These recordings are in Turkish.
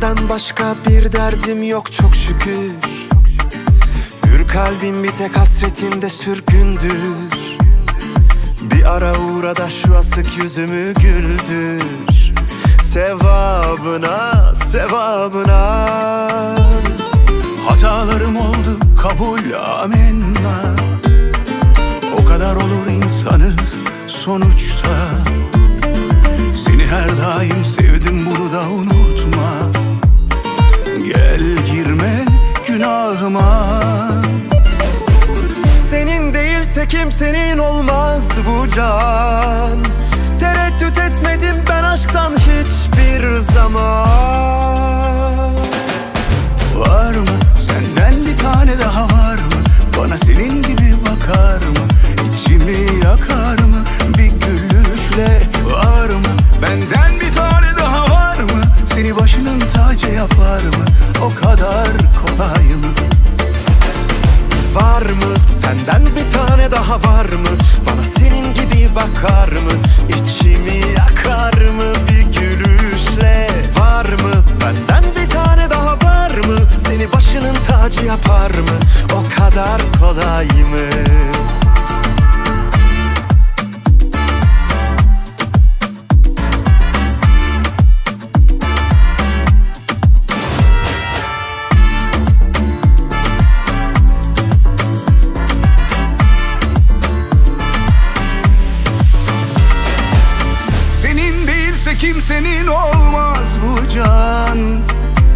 Senden başka bir derdim yok çok şükür. Hür kalbim bir tek hasretinde sürgündür. Bir ara uğra da şu asık yüzümü güldür. Sevabına, sevabına. Hatalarım oldu kabul amenna günahıma Senin değilse kimsenin olmaz bu can. Tereddüt etmedim ben aşktan hiçbir zaman tane daha var mı? Bana senin gibi bakar mı? İçimi yakar mı? Bir gülüşle Var mı? Benden bir tane daha var mı? Seni başının tacı yapar mı? O kadar kolay mı kimsenin olmaz bu can.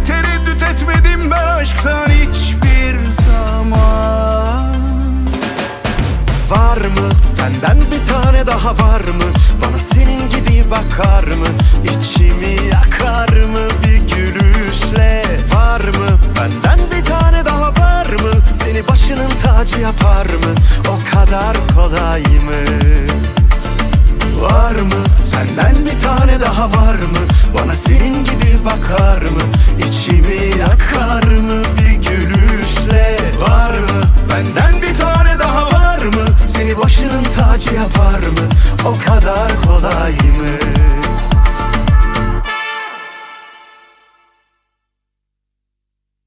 Tereddüt etmedim ben aşktan hiçbir zaman. Var mı? Senden bir tane daha var mı? Bana senin gibi bakar mı? İçimi yakar mı? Bir gülüşle Var mı? Benden bir tane daha var mı? Seni başının tacı yapar mı tane daha var mı? Bana senin gibi bakar mı? İçimi yakar mı? Bir gülüşle Var mı? Benden bir tane daha var mı? Seni başının tacı yapar mı? O kadar